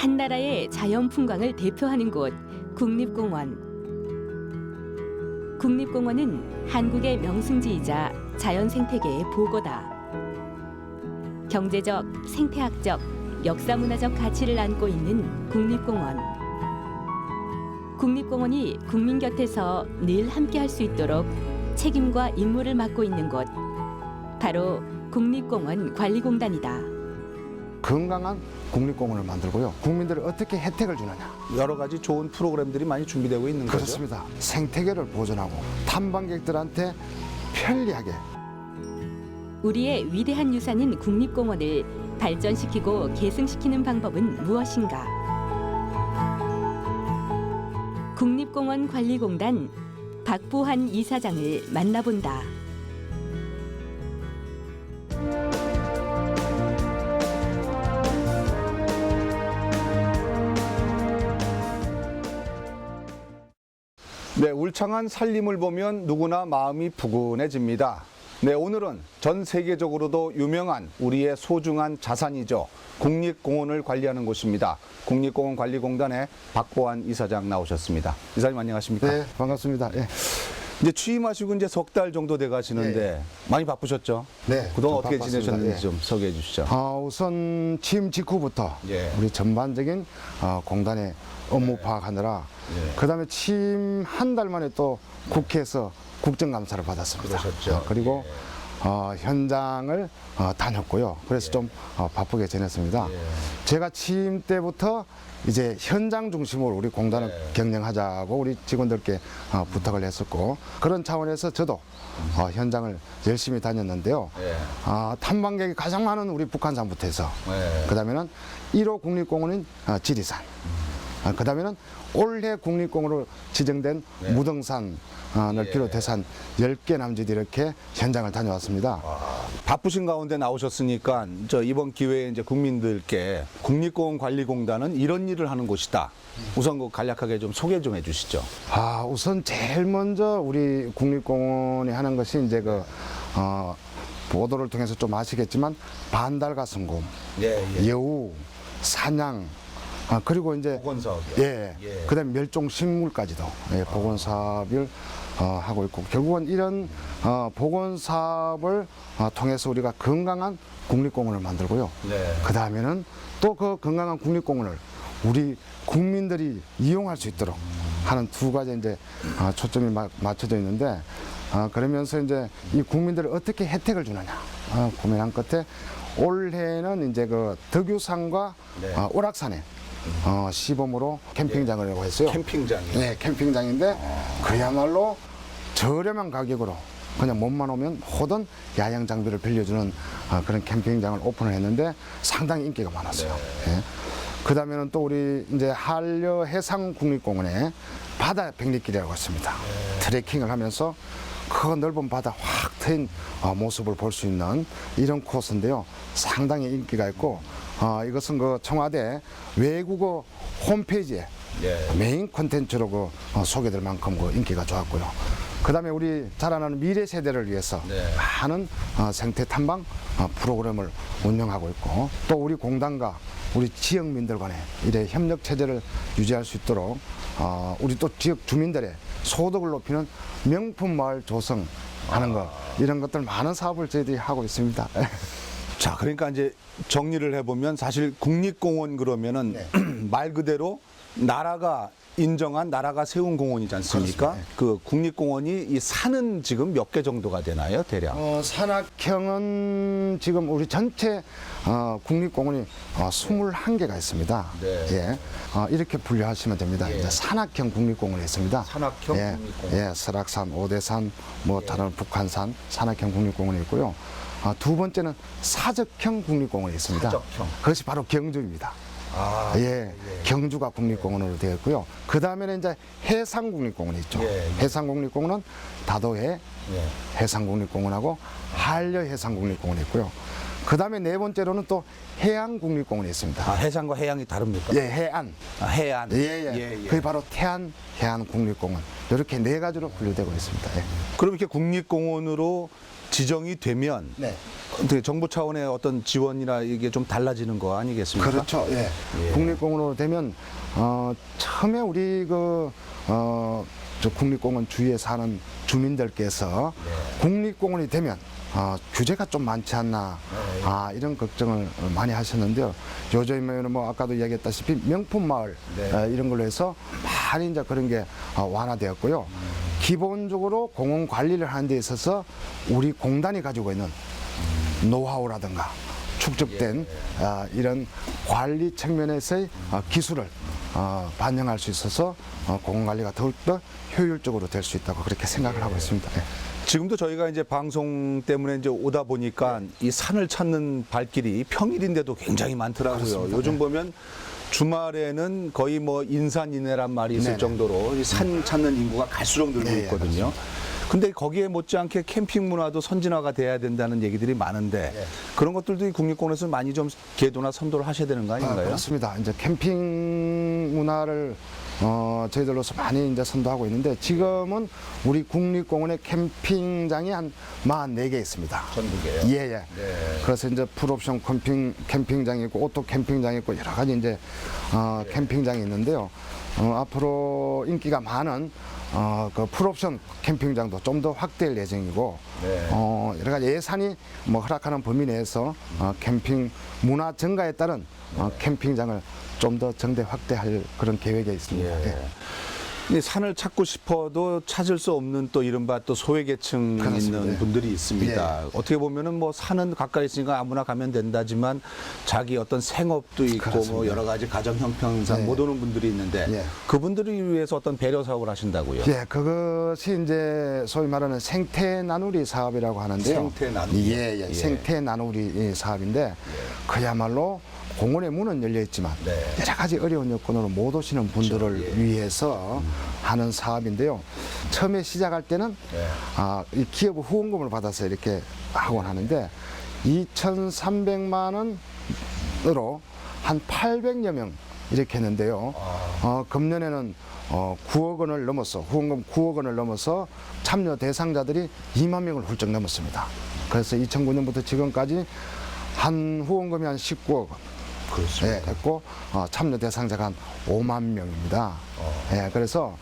한 나라의 자연 풍광을 대표하는 곳 국립공원. 국립공원은 한국의 명승지이자 자연 생태계의 보고다. 경제적, 생태학적, 역사문화적 가치를 안고 있는 국립공원. 국립공원이 국민 곁에서 늘 함께할 수 있도록 책임과 임무를 맡고 있는 곳. 바로 국립공원 관리공단이다. 건강한 국립공원을 만들고요. 국민들이 어떻게 혜택을 주느냐. 여러 가지 좋은 프로그램들이 많이 준비되고 있는 거죠. 그렇습니다. 생태계를 보존하고 탐방객들한테 편리하게 우리의 위대한 유산인 국립공원을 발전시키고 계승시키는 방법은 무엇인가? 국립공원 관리공단 박보한 이사장을 만나본다. 네, 울창한 산림을 보면 누구나 마음이 부근해집니다. 네, 오늘은 전 세계적으로도 유명한 우리의 소중한 자산이죠. 국립공원을 관리하는 곳입니다. 국립공원 관리공단의 박보안 이사장 나오셨습니다. 이사님 안녕하십니까? 네, 반갑습니다. 예. 이제 취임하시고 이제 석 달 정도 돼 가시는데 많이 바쁘셨죠? 네, 그동안 좀 어떻게 바빴습니다. 지내셨는지 예. 좀 소개해 주시죠. 아, 우선 취임 직후부터 예. 우리 전반적인 어, 공단의 업무 파악하느라 예. 그다음에 취임 한 달 만에 또 국회에서 국정감사를 받았습니다. 그러셨죠. 어, 그리고 어, 현장을 어, 다녔고요. 그래서 좀 어, 바쁘게 지냈습니다. 예. 제가 취임 때부터 이제 현장 중심으로 우리 공단을 예. 경영하자고 우리 직원들께 어, 부탁을 했었고 그런 차원에서 저도 어, 현장을 열심히 다녔는데요. 예. 아, 탐방객이 가장 많은 우리 북한산부터 해서 네. 그다음에는 1호 국립공원인 어, 지리산. 아, 그 다음에는 올해 국립공원으로 지정된 네. 무등산을 예. 비롯해서 한 10개 남짓 이렇게 현장을 다녀왔습니다. 바쁘신 가운데 나오셨으니까 저 이번 기회에 이제 국민들께 국립공원 관리공단은 이런 일을 하는 곳이다. 우선 그 간략하게 좀 소개 좀 해주시죠. 아, 우선 제일 먼저 우리 국립공원이 하는 것이 이제 그, 어, 보도를 통해서 좀 아시겠지만 반달가 성곰, 예, 여우, 사냥, 아, 그리고 이제 보건 사업이요. 예. 예. 그다음 멸종 식물까지도 예, 보건 사업을 어, 하고 있고 결국은 이런 어, 보건 사업을 어, 통해서 우리가 건강한 국립공원을 만들고요. 네. 그 다음에는 또 그 건강한 국립공원을 우리 국민들이 이용할 수 있도록 하는 두 가지 이제 어, 초점이 마- 맞춰져 있는데 어, 그러면서 이제 이 국민들이 어떻게 혜택을 주느냐 어, 고민한 끝에 올해는 이제 그 덕유산과 네. 어, 오락산에 어, 시범으로 캠핑장을 했어요. 캠핑장이요. 네, 캠핑장인데 그야말로 저렴한 가격으로 그냥 몸만 오면 모든 야영 장비를 빌려주는 어, 그런 캠핑장을 오픈을 했는데 상당히 인기가 많았어요. 예. 그 다음에는 또 우리 이제 한려 해상 국립공원에 바다 백리길이라고 있습니다. 트레킹을 하면서 그 넓은 바다 확 트인 어, 모습을 볼 수 있는 이런 코스인데요. 상당히 인기가 있고 어, 이것은 그 청와대 외국어 홈페이지에 예. 메인 콘텐츠로 그 어, 소개될 만큼 그 인기가 좋았고요. 그 다음에 우리 자라나는 미래 세대를 위해서 네. 많은 어, 생태 탐방 어, 프로그램을 운영하고 있고 또 우리 공단과 우리 지역민들 간의 이래 협력 체제를 유지할 수 있도록 어, 우리 또 지역 주민들의 소득을 높이는 명품 마을 조성하는 것 이런 것들 많은 사업을 저희들이 하고 있습니다. 자, 그러니까 이제 정리를 해보면 사실 국립공원 그러면은 네. 말 그대로 나라가 인정한 나라가 세운 공원이지 않습니까? 그렇습니다. 그 국립공원이 이 산은 지금 몇 개 정도가 되나요, 대략? 어, 산악형은 지금 우리 전체 어, 국립공원이 어, 21개가 있습니다. 네. 예. 어, 이렇게 분류하시면 됩니다. 예. 이제 산악형 국립공원이 있습니다. 산악형 예. 국립공원. 예, 설악산, 오대산, 뭐 다른 북한산 산악형 국립공원이 있고요. 어, 두 번째는 사적형 국립공원이 있습니다. 사적형. 그것이 바로 경주입니다. 아, 예, 경주가 국립공원으로 되어 있고요. 그 다음에는 이제 해상국립공원이 있죠. 예, 예. 해상국립공원은 다도해 예. 해상국립공원하고 한려 해상국립공원이 있고요. 그 다음에 네 번째로는 또 해안국립공원이 있습니다. 아, 해상과 해양이 다릅니까? 예, 해안. 아, 해안. 예, 예. 그게 바로 태안 해안국립공원. 이렇게 네 가지로 분류되고 있습니다. 예. 그럼 이렇게 국립공원으로 지정이 되면 네. 어떻게 정부 차원의 어떤 지원이나 이게 좀 달라지는 거 아니겠습니까? 그렇죠. 예. 국립공원으로 되면 어, 처음에 우리 그 어, 저 국립공원 주위에 사는 주민들께서 국립공원이 되면 어, 규제가 좀 많지 않나 아, 이런 걱정을 많이 하셨는데요. 요즘에는 뭐 아까도 이야기했다시피 명품 마을 어, 이런 걸로 해서 많이 이제 그런 게 어, 완화되었고요. 기본적으로 공원 관리를 하는 데 있어서 우리 공단이 가지고 있는 노하우라든가 축적된 아, 이런 관리 측면에서의 아, 기술을 어, 반영할 수 있어서 어, 공원 관리가 더욱더 효율적으로 될 수 있다고 그렇게 생각을 하고 있습니다. 예. 지금도 저희가 이제 방송 때문에 이제 오다 보니까 이 산을 찾는 발길이 평일인데도 굉장히 많더라고요. 그렇습니다. 요즘 네. 보면 주말에는 거의 뭐 인산인해란 말이 있을 네네. 정도로 이 산 찾는 인구가 갈수록 늘고 네, 예, 있거든요. 근데 거기에 못지않게 캠핑 문화도 선진화가 돼야 된다는 얘기들이 많은데 네. 그런 것들도 이 국립공원에서 많이 좀 계도나 선도를 하셔야 되는 거 아, 아닌가요? 그렇습니다. 이제 캠핑 문화를 어, 저희들로서 많이 이제 선도하고 있는데 지금은 우리 국립공원에 캠핑장이 한 44개 있습니다. 전국에요? 예, 예. 그래서 이제 풀옵션 캠핑, 캠핑장이 있고 오토 캠핑장이 있고 여러 가지 이제 어, 캠핑장이 있는데요. 어, 앞으로 인기가 많은 어, 그 풀옵션 캠핑장도 좀 더 확대할 예정이고 어, 여러 가지 예산이 뭐 허락하는 범위 내에서 어, 캠핑 문화 증가에 따른 어, 캠핑장을 좀 더 정대 확대할 그런 계획에 있습니다. 예. 이 산을 찾고 싶어도 찾을 수 없는 또 이른바 또 소외계층. 있는 예. 분들이 있습니다. 어떻게 보면은 뭐 산은 가까이 있으니까 아무나 가면 된다지만 자기 어떤 생업도 있고 뭐 그렇습니다. 여러 가지 가정 형편상 예. 못 오는 분들이 있는데 예. 그분들을 위해서 어떤 배려 사업을 하신다고요. 예, 그것이 이제 소위 말하는 생태 나누리 사업이라고 하는데요. 생태 나누리. 예, 예, 예. 생태 나누리 사업인데 그야말로 공원의 문은 열려 있지만 네. 여러 가지 어려운 여건으로 못 오시는 분들을 그렇죠. 예. 위해서 하는 사업인데요. 처음에 시작할 때는 네. 아, 이 기업 후원금을 받아서 이렇게 하곤 하는데 2,300만 원으로 한 800여 명 이렇게 했는데요. 어, 금년에는 어, 9억 원을 넘어서 후원금 9억 원을 넘어서 참여 대상자들이 2만 명을 훌쩍 넘었습니다. 그래서 2009년부터 지금까지 한 후원금이 한 19억 원. 그렇습니다. 예, 했고 어, 참여 대상자가 한 5만 명입니다. 예, 그래서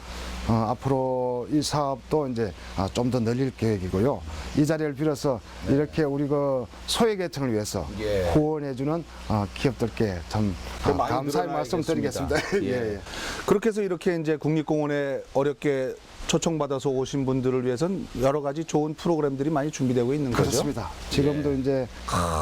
어, 앞으로 이 사업도 이제 아, 좀더 늘릴 계획이고요. 이 자리를 빌어서 이렇게 우리 그 소외계층을 위해서 예. 후원해주는 어, 기업들께 참더 아, 감사의 말씀. 드리겠습니다. 예. 예, 예. 그렇게 해서 이렇게 이제 국립공원에 어렵게 초청받아서 오신 분들을 위해서는 여러 가지 좋은 프로그램들이 많이 준비되고 있는 거죠. 그렇습니다. 지금도 이제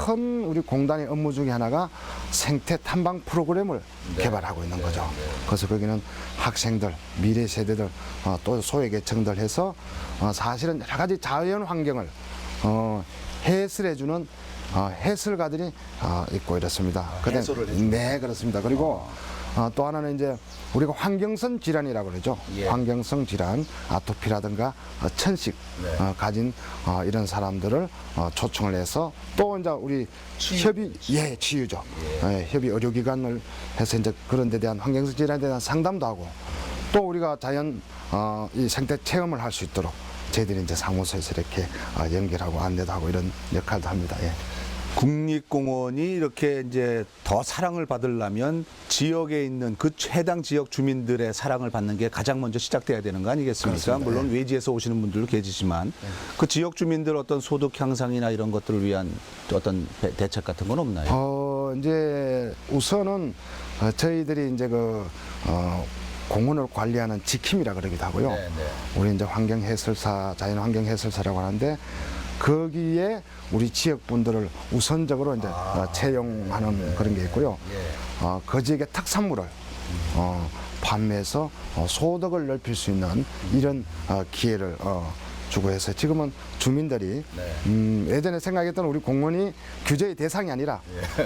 큰 우리 공단의 업무 중에 하나가 생태 탐방 프로그램을 개발하고 있는 거죠. 그래서 거기는 학생들, 미래 세대들, 어, 또 소외계층들 해서 어, 사실은 여러 가지 자연 환경을 어, 해설해주는 어, 해설가들이 어, 있고 이렇습니다. 그다음- 해설을 해주는 네, 그렇습니다. 그리고 어, 또 하나는 이제 우리가 환경성 질환이라고 그러죠. 예. 환경성 질환, 아토피라든가 어, 천식 네. 어, 가진 어, 이런 사람들을 어, 초청을 해서 또 이제 우리 협의 예 치유죠. 예, 협의 의료기관을 해서 이제 그런 데 대한 환경성 질환에 대한 상담도 하고 또 우리가 자연 어, 이 생태 체험을 할 수 있도록 저희들이 이제 사무소에서 이렇게 어, 연결하고 안내도 하고 이런 역할도 합니다. 예. 국립공원이 이렇게 이제 더 사랑을 받으려면 지역에 있는 그 해당 지역 주민들의 사랑을 받는 게 가장 먼저 시작돼야 되는 거 아니겠습니까? 그렇습니다. 물론 외지에서 오시는 분들도 계시지만 그 지역 주민들 어떤 소득 향상이나 이런 것들을 위한 어떤 대- 대책 같은 건 없나요? 어, 이제 우선은 어, 저희들이 이제 그 어, 공원을 관리하는 지킴이라 그러기도 하고요. 네, 네. 우리 이제 환경 해설사, 자연 환경 해설사라고 하는데 거기에 우리 지역 분들을 우선적으로 이제 어, 채용하는 그런 게 있고요. 어, 그 지역의 특산물을 어, 판매해서 어, 소득을 넓힐 수 있는 이런 어, 기회를 어, 주고 해서 지금은 주민들이 음, 예전에 생각했던 우리 공원이 규제의 대상이 아니라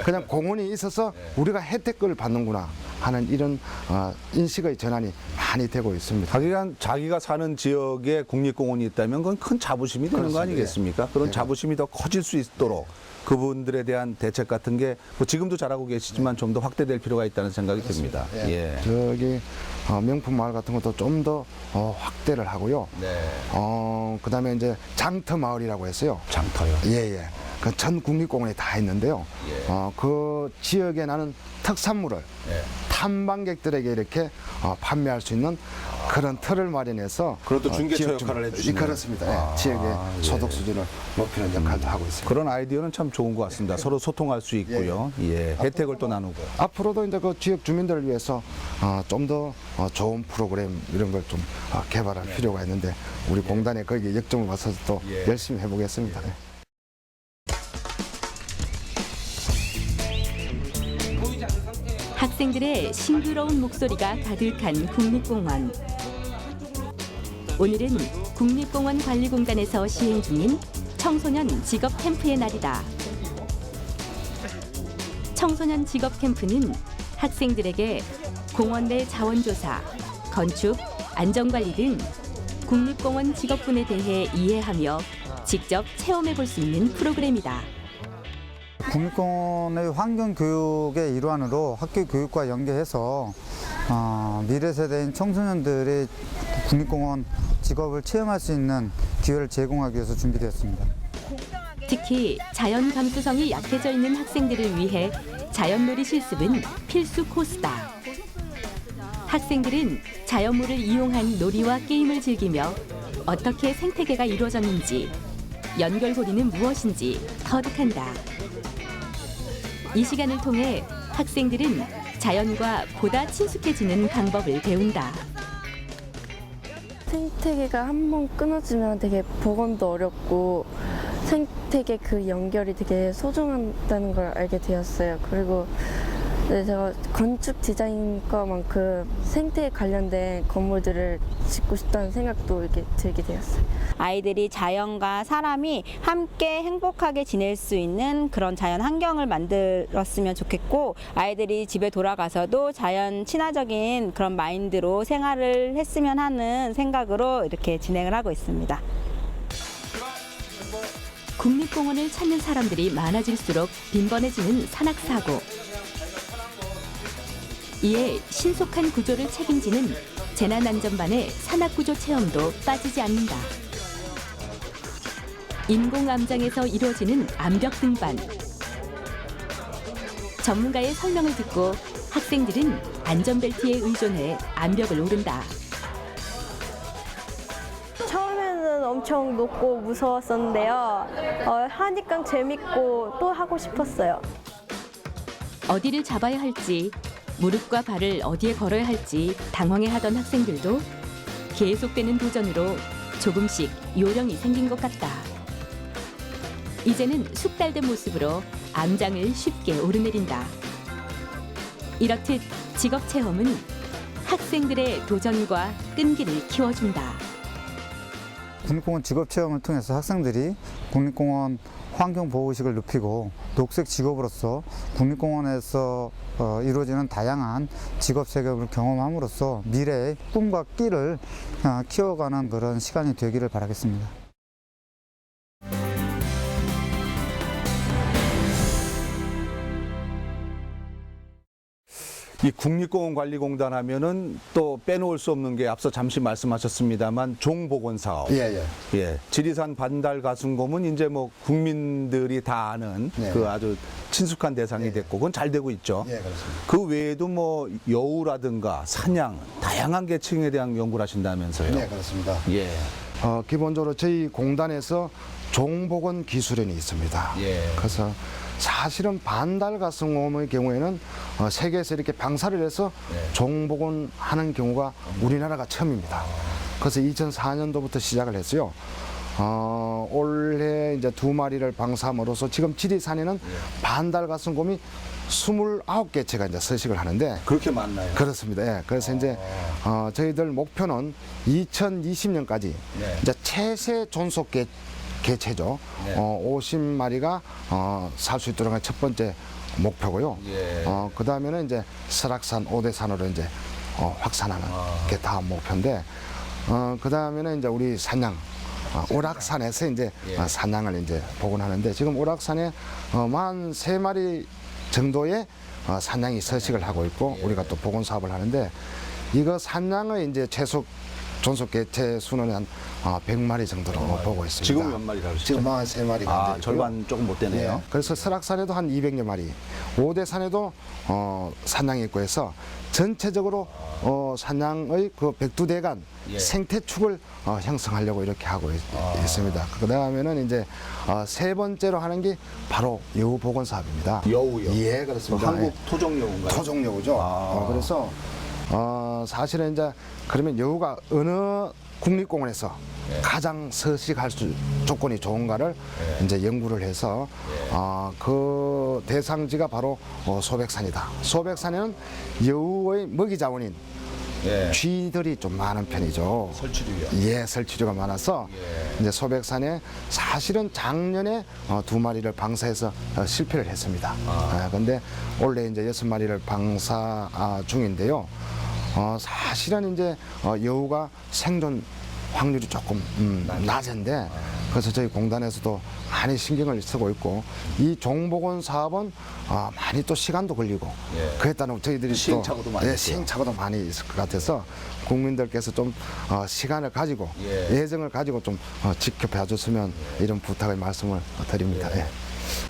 그냥 공원이 있어서 우리가 혜택을 받는구나 하는 이런 어, 인식의 전환이 많이 되고 있습니다. 자기가, 자기가 사는 지역에 국립공원이 있다면 그건 큰 자부심이 되는 거 그렇습니다. 아니겠습니까? 그런 예. 자부심이 더 커질 수 있도록 그분들에 대한 대책 같은 게 뭐 지금도 잘하고 계시지만 좀 더 확대될 필요가 있다는 생각이 듭니다. 예. 저기 어, 명품 마을 같은 것도 좀더 어, 확대를 하고요. 네. 어, 그다음에 이제 장터 마을이라고 했어요. 장터요. 예, 예. 그 전 국립공원에 다 있는데요. 예. 어, 그 지역에 나는 특산물을 예. 탐방객들에게 이렇게 어, 판매할 수 있는 그런 틀을 마련해서 그런 또 어, 중개처 역할을 해주시네요. 예, 그렇습니다. 예, 아, 지역의 예. 소득 수준을 높이는 역할도 하고 있습니다. 그런 아이디어는 참 좋은 것 같습니다. 서로 소통할 수 있고요. 예. 혜택을 또 나누고. 앞으로도 이제 그 지역 주민들을 위해서 어, 좀더 좋은 프로그램 이런 걸좀 어, 개발할 필요가 있는데 우리 공단에 거기에 역점을 맞서서 또 예. 열심히 해보겠습니다. 예. 학생들의 싱그러운 목소리가 가득한 국립공원. 오늘은 국립공원 관리공단에서 시행 중인 청소년 직업 캠프의 날이다. 청소년 직업 캠프는 학생들에게 공원 내 자원조사, 건축, 안전관리 등 국립공원 직업군에 대해 이해하며 직접 체험해 볼 수 있는 프로그램이다. 국립공원의 환경 교육의 일환으로 학교 교육과 연계해서 어, 미래 세대인 청소년들이 국립공원 직업을 체험할 수 있는 기회를 제공하기 위해서 준비되었습니다. 특히 자연 감수성이 약해져 있는 학생들을 위해 자연놀이 실습은 필수 코스다. 학생들은 자연물을 이용한 놀이와 게임을 즐기며 어떻게 생태계가 이루어졌는지, 연결고리는 무엇인지 터득한다. 이 시간을 통해 학생들은 자연과 보다 친숙해지는 방법을 배운다. 생태계가 한 번 끊어지면 되게 복원도 어렵고 생태계 그 연결이 되게 소중하다는 걸 알게 되었어요. 그리고 네, 제가 건축 디자인과만큼 생태에 관련된 건물들을 짓고 싶다는 생각도 이렇게 들게 되었어요. 아이들이 자연과 사람이 함께 행복하게 지낼 수 있는 그런 자연 환경을 만들었으면 좋겠고 아이들이 집에 돌아가서도 자연 친화적인 그런 마인드로 생활을 했으면 하는 생각으로 이렇게 진행을 하고 있습니다. 국립공원을 찾는 사람들이 많아질수록 빈번해지는 산악사고. 이에 신속한 구조를 책임지는 재난안전반의 산악구조 체험도 빠지지 않는다. 인공암장에서 이루어지는 암벽 등반. 전문가의 설명을 듣고 학생들은 안전벨트에 의존해 암벽을 오른다. 처음에는 엄청 높고 무서웠었는데요. 어, 하니까 재밌고 또 하고 싶었어요. 어디를 잡아야 할지, 무릎과 발을 어디에 걸어야 할지 당황해하던 학생들도 계속되는 도전으로 조금씩 요령이 생긴 것 같다. 이제는 숙달된 모습으로 암장을 쉽게 오르내린다. 이렇듯 직업 체험은 학생들의 도전과 끈기를 키워준다. 국립공원 직업 체험을 통해서 학생들이 국립공원 환경 보호의식을 높이고 녹색 직업으로서 국립공원에서 어, 이루어지는 다양한 직업 세계를 경험함으로써 미래의 꿈과 끼를 어, 키워가는 그런 시간이 되기를 바라겠습니다. 이 국립공원관리공단 하면은 또 빼놓을 수 없는 게 앞서 잠시 말씀하셨습니다만 종복원 사업. 예, 예. 예, 지리산 반달 가슴곰은 이제 뭐 국민들이 다 아는 네. 그 아주 친숙한 대상이 됐고 그건 잘 되고 있죠. 예, 그렇습니다. 그 외에도 뭐 여우라든가 사냥 다양한 계층에 대한 연구를 하신다면서요. 네, 그렇습니다. 예. 어, 기본적으로 저희 공단에서 종복원 기술원이 있습니다. 예. 그래서 사실은 반달 가슴곰의 경우에는 어, 세계에서 이렇게 방사를 해서 네. 종복원 하는 경우가 우리나라가 처음입니다. 그래서 2004년도부터 시작을 했어요. 어, 올해 이제 두 마리를 방사함으로써 지금 지리산에는 예. 반달 가슴곰이 29개체가 이제 서식을 하는데 그렇게 많나요? 그렇습니다. 예. 그래서 이제 어, 저희들 목표는 2020년까지 네. 이제 최세 존속 개, 개체죠. 네. 어, 50마리가 어, 살 수 있도록 첫 번째 목표고요. 예. 어, 그 다음에는 이제 설악산, 오대산으로 이제 어, 확산하는 게 다음 목표인데, 어, 그 다음에는 이제 우리 산양, 어, 오락산에서 이제 어, 산양을 이제 복원하는데 지금 오락산에 어, 만 세 마리 정도의 어, 산양이 서식을 하고 있고 우리가 또 복원 사업을 하는데 이거 산양의 이제 최소 존속 개체 수는 한 어, 100마리 정도로 보고 있습니다. 지금 몇 마리라고 그러셨죠? 지금 43마리가 아, 절반 조금 못 되네요. 예, 그래서 설악산에도 한 200여 마리, 오대산에도 어, 산양이 있고 해서 전체적으로 어, 산양의 그 백두대간 예. 생태축을 어, 형성하려고 이렇게 하고 있, 아. 습니다 그 다음에는 이제 어, 세 번째로 하는 게 바로 여우 복원 사업입니다. 여우요? 예, 그렇습니다. 한국 예. 토종여우인가요? 토종여우죠. 아. 어, 그래서 어, 사실은 이제 그러면 여우가 어느 국립공원에서 가장 서식할 수 조건이 좋은가를 이제 연구를 해서 어, 그 대상지가 바로 어, 소백산이다. 소백산에는 여우의 먹이 자원인 예. 쥐들이 좀 많은 편이죠. 설치류요. 예, 설치류가 많아서 이제 소백산에 사실은 작년에 어, 두 마리를 방사해서 어, 실패를 했습니다. 아, 근데 올해 이제 여섯 마리를 방사 아, 중인데요. 어, 사실은 이제 어, 여우가 생존 확률이 조금 음, 낮은데 그래서 저희 공단에서도 많이 신경을 쓰고 있고 이 종복원 사업은 어, 많이 또 시간도 걸리고 그에 따른 저희들이 또 시행착오도 많이 예, 있고요. 시행착오도 많이 있을 것 같아서 국민들께서 좀 어, 시간을 가지고 예. 예. 정을 가지고 좀 어, 지켜봐 줬으면 이런 부탁의 말씀을 드립니다. 예.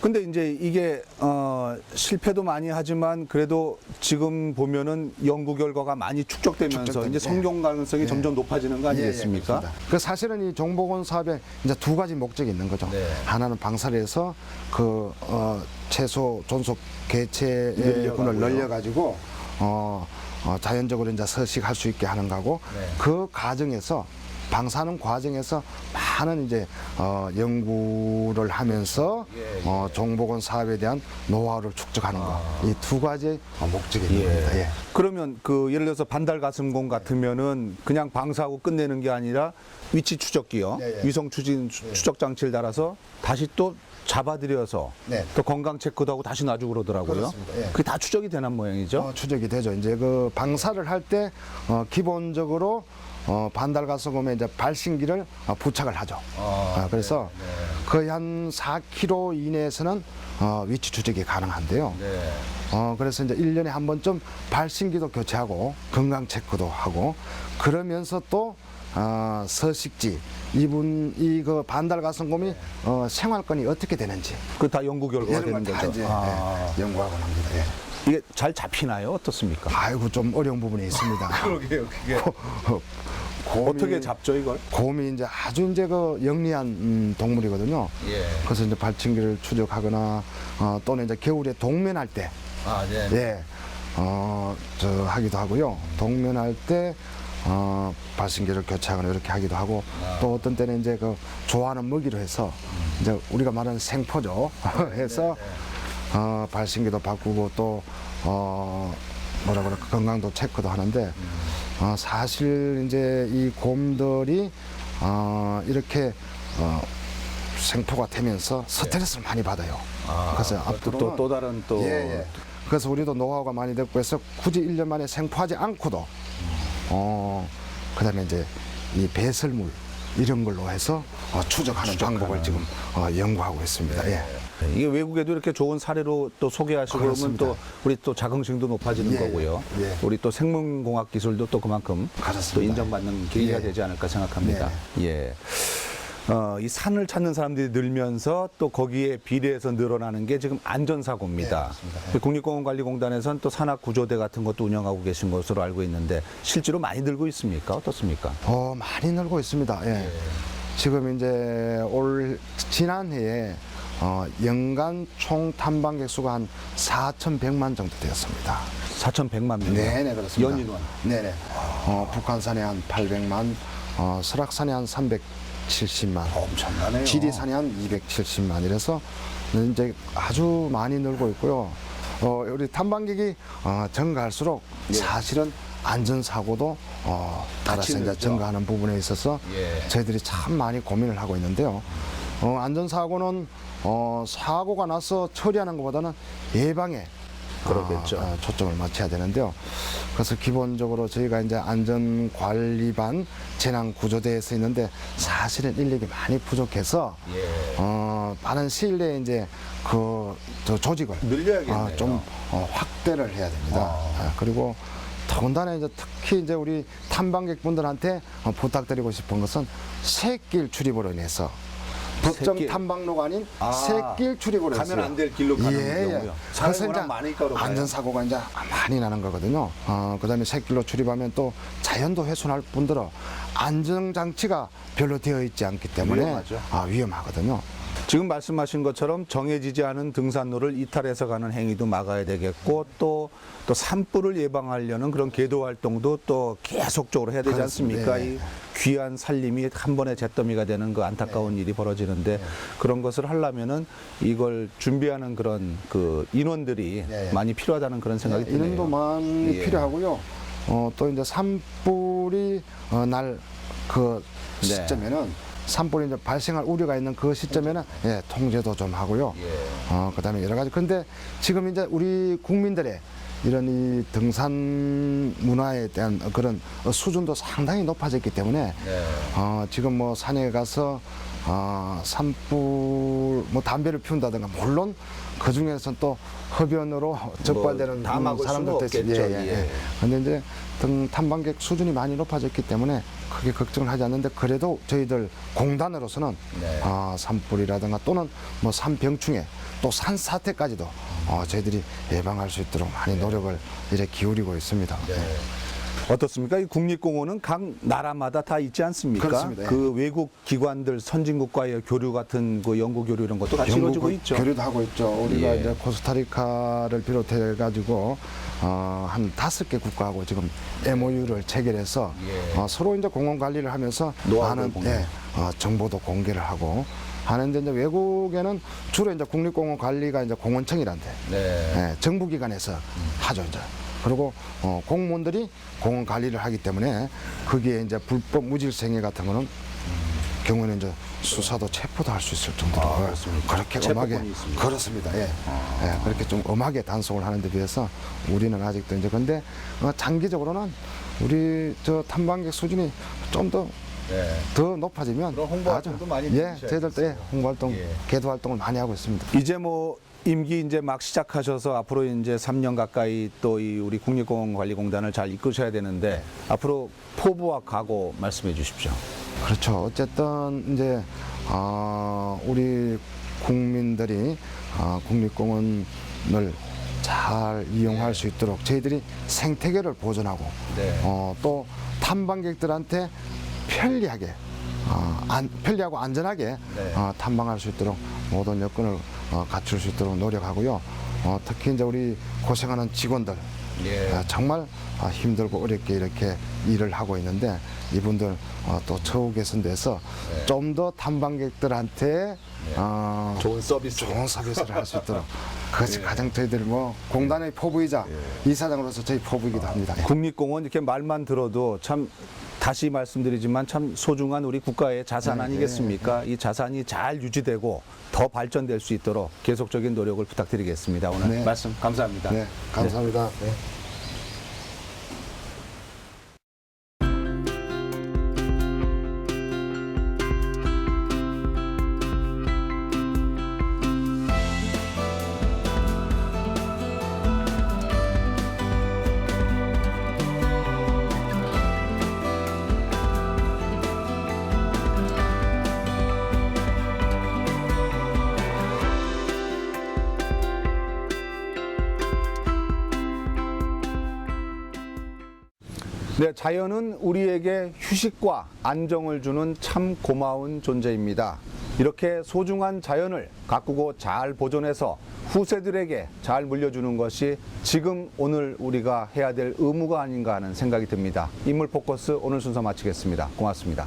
근데 이제 이게 어, 실패도 많이 하지만 그래도 지금 보면은 연구 결과가 많이 축적되면서 축적됩니다. 이제 성공 가능성이 예. 점점 높아지는 거 아니겠습니까? 예, 예. 그 사실은 이 종복원 사업에 이제 두 가지 목적이 있는 거죠. 네. 하나는 방사를 해서 그 어, 채소 존속 개체의. 군을 늘려가지고 어, 어, 자연적으로 이제 서식할 수 있게 하는 거고 네. 그 과정에서 방사하는 과정에서 많은 이제 어, 연구를 하면서 예, 어, 종복원 사업에 대한 노하우를 축적하는 거 이 두 가지 어, 목적이 있는 예. 겁니다. 예. 그러면 그 예를 들어서 반달 가슴공 같으면은 그냥 방사하고 끝내는 게 아니라 위치 추적기요, 네, 예. 위성 추진 추- 추적 장치를 달아서 다시 또 잡아들여서 네. 또 건강 체크도 하고 다시 놔주고 그러더라고요. 그렇습니다. 예. 그게 다 추적이 되는 모양이죠. 어, 추적이 되죠. 이제 그 방사를 할때 어, 기본적으로 어, 반달가스검에 이제 발신기를 어, 부착을 하죠. 아, 그래서 거의 한 4km 이내에서는 어, 위치 추적이 가능한데요. 네. 어, 그래서 이제 1년에 한 번쯤 발신기도 교체하고 건강 체크도 하고 그러면서 또 어, 서식지 이분 이 그 반달 가슴곰이 어, 생활권이 어떻게 되는지 그 다 연구 결과가 되는 거죠. 이제 아. 예, 연구하고 합니다. 예. 이게 잘 잡히나요? 어떻습니까? 아이고 좀 어려운 부분이 있습니다. 그러게요, 그게. 곰이, 어떻게 잡죠, 이걸? 곰이 이제 아주 이제 그 영리한 음, 동물이거든요. 예. 그래서 이제 발친기를 추적하거나 어, 또는 이제 겨울에 동면할 때, 아, 네. 예, 어, 저 하기도 하고요. 동면할 때 어, 발신기를 교체하거나 이렇게 하기도 하고 또 어떤 때는 이제 그 좋아하는 먹이로 해서 이제 우리가 말하는 생포죠. 해서 어, 발신기도 바꾸고 또 어, 뭐라 그럴까 건강도 체크도 하는데 어, 사실 이제 이 곰들이 어, 이렇게 어, 생포가 되면서 스트레스를 많이 받아요. 그래서 또, 앞으로는 또, 또 다른 또. 예, 예. 그래서 우리도 노하우가 많이 됐고 해서 굳이 1년 만에 생포하지 않고도 어 그다음에 이제 이 배설물 이런 걸로 해서 어, 추적하는 방법을 지금 어, 연구하고 있습니다. 예. 이게 외국에도 이렇게 좋은 사례로 또 소개하시고 그러면 그렇습니다. 또 우리 또 자긍심도 높아지는 예, 거고요. 예. 우리 또 생명공학 기술도 또 그만큼 그렇습니다. 또 인정받는 계기가 예. 되지 않을까 생각합니다. 예. 어, 이 산을 찾는 사람들이 늘면서 또 거기에 비례해서 늘어나는 게 지금 안전사고입니다. 국립공원관리공단에서는 또 산악구조대 같은 것도 운영하고 계신 것으로 알고 있는데 실제로 많이 늘고 있습니까? 어떻습니까? 어 많이 늘고 있습니다. 예. 지금 이제 올 지난해에 어, 연간 총 탐방객 수가 한 4,100만 정도 되었습니다. 4,100만 명. 네네 그렇습니다. 연인원. 네네. 어, 북한산에 한 800만, 어, 설악산에 한 370만, 엄청나네요. 지리산에 한 270만 이래서 이제 아주 많이 늘고 있고요. 어, 우리 탐방객이 어, 증가할수록 사실은 안전사고도 어, 따라서 이제. 증가하는 부분에 있어서 예. 저희들이 참 많이 고민을 하고 있는데요. 어, 안전사고는 어, 사고가 나서 처리하는 것보다는 예방에 그러겠죠. 어, 어, 초점을 맞춰야 되는데요. 그래서 기본적으로 저희가 이제 안전관리반 재난구조대에서 있는데 사실은 인력이 많이 부족해서 어, 많은 시일 내에 이제 그저 조직을 늘려야겠네요. 아, 좀 어, 확대를 해야 됩니다. 아, 그리고 더군다나 이제 특히 이제 우리 탐방객분들한테 어, 부탁드리고 싶은 것은 새길 출입으로 인해서 법정 새길. 탐방로가 아닌 아, 새길 출입으로 가면 안될 길로 가는 예, 예. 경우요. 그래서 사고가 이제 많으니까 그런가요? 안전사고가 이제 많이 나는 거거든요. 어, 그 다음에 새길로 출입하면 또 자연도 훼손할 뿐더러 안전장치가 별로 되어 있지 않기 때문에 위험하죠. 아, 위험하거든요. 지금 말씀하신 것처럼 정해지지 않은 등산로를 이탈해서 가는 행위도 막아야 되겠고 또, 또 산불을 예방하려는 그런 계도 활동도 또 계속적으로 해야 되지. 않습니까? 네. 이 귀한 살림이 한 번에 잿더미가 되는 그 안타까운 네. 일이 벌어지는데 그런 것을 하려면은 이걸 준비하는 그런 그 인원들이 네. 많이 필요하다는 그런 생각이 드네요. 인원도 많이 예. 필요하고요. 어, 또 이제 산불이 어, 날그 네. 시점에는 산불이 이제 발생할 우려가 있는 그 시점에는 예, 통제도 좀 하고요. 예. 어, 그다음에 여러 가지. 근데 지금 이제 우리 국민들의 이런 이 등산 문화에 대한 그런 수준도 상당히 높아졌기 때문에 네. 어, 지금 뭐 산에 가서 어, 산불 뭐 담배를 피운다든가 물론 그 중에서는 또 흡연으로 적발되는 뭐 수는 사람들도 있- 없겠죠. 예, 예, 예. 예. 근데 이제 등 탐방객 수준이 많이 높아졌기 때문에 크게 걱정을 하지 않는데 그래도 저희들 공단으로서는 네. 아, 산불이라든가 또는 뭐 산병충해 또 산사태까지도 어, 저희들이 예방할 수 있도록 많이 노력을 이렇게 기울이고 있습니다. 어떻습니까? 이 국립공원은 각 나라마다 다 있지 않습니까? 그렇습니다. 예. 그 외국 기관들 선진국과의 교류 같은 그 연구 교류 이런 것도 같이 이루어지고 있죠. 교류도 하고 있죠. 우리가 예. 이제 코스타리카를 비롯해 가지고 어, 한 다섯 개 국가하고 지금 MOU를 체결해서 예. 어, 서로 이제 공원 관리를 하면서 많은. 예, 어, 정보도 공개를 하고 하는데 이제 외국에는 주로 이제 국립공원 관리가 이제 공원청이란데 네. 예, 정부기관에서 하죠 이제. 그리고 어, 공무원들이 공원 관리를 하기 때문에 거기에 이제 불법 무질서행위 같은 거는 경우에는 이제 수사도 체포도 할 수 있을 정도로 아? 그렇게 엄하게 있습니다. 아. 그렇습니다. 예. 예, 그렇게 좀 엄하게 단속을 하는 데 비해서 우리는 아직도 이제 근데 어, 장기적으로는 우리 저 탐방객 수준이 좀더더 네. 높아지면 그런 홍보 아주- 활동도 많이 예, 저희들도 예, 홍보 활동, 예. 개도 활동을 많이 하고 있습니다. 이제 뭐 임기 이제 막 시작하셔서 앞으로 이제 3년 가까이 또 이 우리 국립공원관리공단을 잘 이끄셔야 되는데 앞으로 포부와 각오 말씀해 주십시오. 그렇죠. 어쨌든 이제 어, 우리 국민들이 어, 국립공원을 잘 이용할 수 있도록 저희들이 생태계를 보존하고 네. 어, 또 탐방객들한테 편리하게 어, 안, 편리하고 안전하게 네. 어, 탐방할 수 있도록 모든 여건을 어, 갖출 수 있도록 노력하고요. 어, 특히 이제 우리 고생하는 직원들 예. 아, 정말 아, 힘들고 어렵게 이렇게 일을 하고 있는데 이분들 어, 또 처우 개선돼서 좀더 탐방객들한테 어, 좋은 서비스. 좋은 서비스를 할 수 있도록 그것이 가장 저희들 뭐 공단의 포부이자 이사장으로서 저희 포부이기도 합니다. 국립공원 이렇게 말만 들어도 참 다시 말씀드리지만 참 소중한 우리 국가의 자산 네, 아니겠습니까? 이 자산이 잘 유지되고 더 발전될 수 있도록 계속적인 노력을 부탁드리겠습니다. 오늘 네. 말씀 감사합니다. 네, 감사합니다. 네. 네, 자연은 우리에게 휴식과 안정을 주는 참 고마운 존재입니다. 이렇게 소중한 자연을 가꾸고 잘 보존해서 후세들에게 잘 물려주는 것이 지금 오늘 우리가 해야 될 의무가 아닌가 하는 생각이 듭니다. 인물 포커스 오늘 순서 마치겠습니다. 고맙습니다.